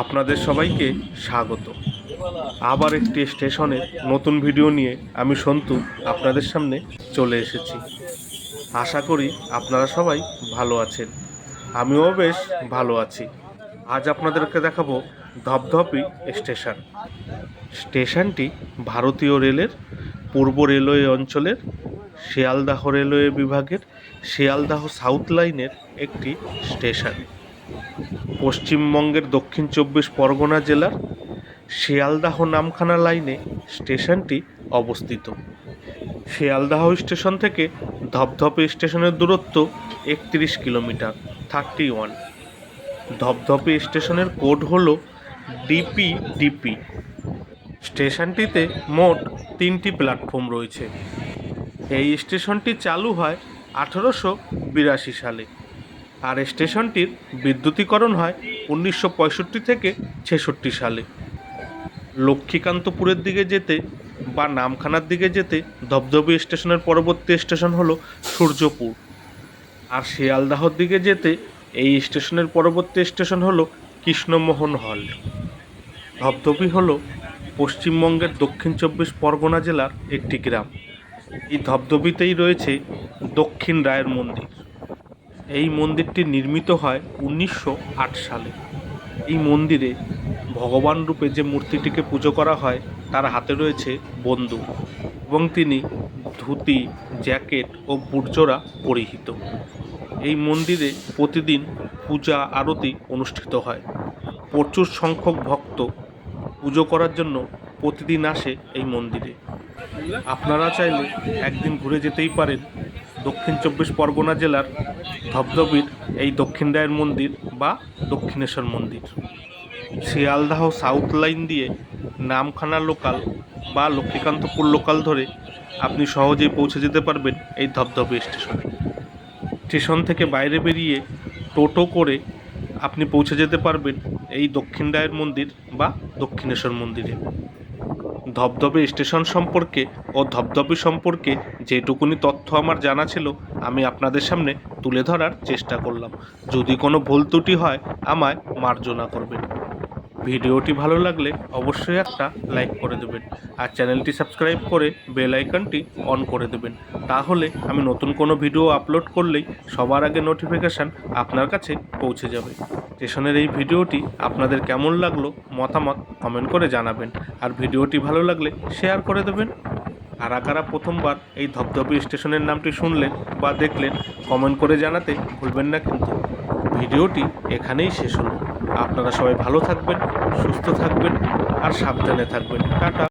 আপনাদের সবাইকে স্বাগত। আবার একটি স্টেশনের নতুন ভিডিও নিয়ে আমি সন্তু আপনাদের সামনে চলে এসেছি। আশা করি আপনারা সবাই ভালো আছেন। আমিও বেশ ভালো আছি। আজ আপনাদেরকে দেখাবো ধপধপি স্টেশন। স্টেশনটি ভারতীয় রেলের পূর্ব রেলওয়ে অঞ্চলের শিয়ালদাহ রেলওয়ে বিভাগের শিয়ালদাহ সাউথ লাইনের একটি স্টেশন। পশ্চিমবঙ্গের দক্ষিণ চব্বিশ পরগনা জেলার শিয়ালদাহ নামখানা লাইনে স্টেশনটি অবস্থিত। শিয়ালদাহ স্টেশন থেকে ধপধপে স্টেশনের দূরত্ব একত্রিশ কিলোমিটার থার্টি ওয়ান ধপধপে স্টেশনের কোড হল ডিপি ডিপি স্টেশনটিতে মোট তিনটি প্ল্যাটফর্ম রয়েছে। এই স্টেশনটি চালু হয় আঠারোশো বিরাশি সালে। আর স্টেশনটির বিদ্যুতীকরণ হয় উনিশশো পঁয়ষট্টি থেকে ছেষট্টি সালে। লক্ষ্মীকান্তপুরের দিকে যেতে বা নামখানার দিকে যেতে ধবধবি স্টেশনের পরবর্তী স্টেশন হলো সূর্যপুর। আর শিয়ালদাহর দিকে যেতে এই স্টেশনের পরবর্তী স্টেশন হলো কৃষ্ণমোহন হল। ধবধবি হলো পশ্চিমবঙ্গের দক্ষিণ চব্বিশ পরগনা জেলার একটি গ্রাম। এই ধবধবিতেই রয়েছে দক্ষিণ রায়ের মন্দির। এই মন্দিরটি নির্মিত হয় উনিশশো আট সালে। এই মন্দিরে ভগবান রূপে যে মূর্তিটিকে পুজো করা হয়, তার হাতে রয়েছে বন্দুক এবং তিনি ধুতি, জ্যাকেট ও বুটজোড়া পরিহিত। এই মন্দিরে প্রতিদিন পূজা আরতি অনুষ্ঠিত হয়। প্রচুর সংখ্যক ভক্ত পুজো করার জন্য প্রতিদিন আসে এই মন্দিরে। আপনারা চাইলে একদিন ঘুরে যেতেই পারেন দক্ষিণ চব্বিশ পরগনা জেলার ধবধবির এই দক্ষিণ রায়ের মন্দির বা দক্ষিণেশ্বর মন্দির। শিয়ালদাহ সাউথ লাইন দিয়ে নামখানা লোকাল বা লক্ষ্মীকান্তপুর লোকাল ধরে আপনি সহজেই পৌঁছে যেতে পারবেন এই ধবধবে স্টেশনে স্টেশন থেকে বাইরে বেরিয়ে টোটো করে আপনি পৌঁছে যেতে পারবেন এই দক্ষিণ রায়ের মন্দির বা দক্ষিণেশ্বর মন্দিরে। ধবধবে স্টেশন সম্পর্কে ও ধবধবে সম্পর্কে যেটুকুনি তথ্য আমার জানা ছিল, আমি আপনাদের সামনে তুলে ধরার চেষ্টা করলাম। যদি কোনো ভুল ত্রুটি হয়, আমায় মার্জনা করবেন। ভিডিওটি ভালো লাগলে অবশ্যই একটা লাইক করে দেবেন আর চ্যানেলটি সাবস্ক্রাইব করে বেল আইকনটি অন করে দেবেন। তাহলে আমি নতুন কোনো ভিডিও আপলোড করলেই সবার আগে নোটিফিকেশান আপনার কাছে পৌঁছে যাবে। স্টেশনের এই ভিডিওটি আপনাদের কেমন লাগল মতামত কমেন্ট করে জানাবেন। আর ভিডিওটি ভালো লাগলে শেয়ার করে দেবেন। কারা কারা প্রথমবার এই ধবধবে স্টেশনের নামটি শুনলেন বা দেখলেন, কমেন্ট করে জানাতে ভুলবেন না কিন্তু। ভিডিওটি এখানেই শেষ হলো। আপনারা সবাই ভালো থাকবেন সুস্থ থাকবেন আর সাবধানে থাকবেন। টাটা।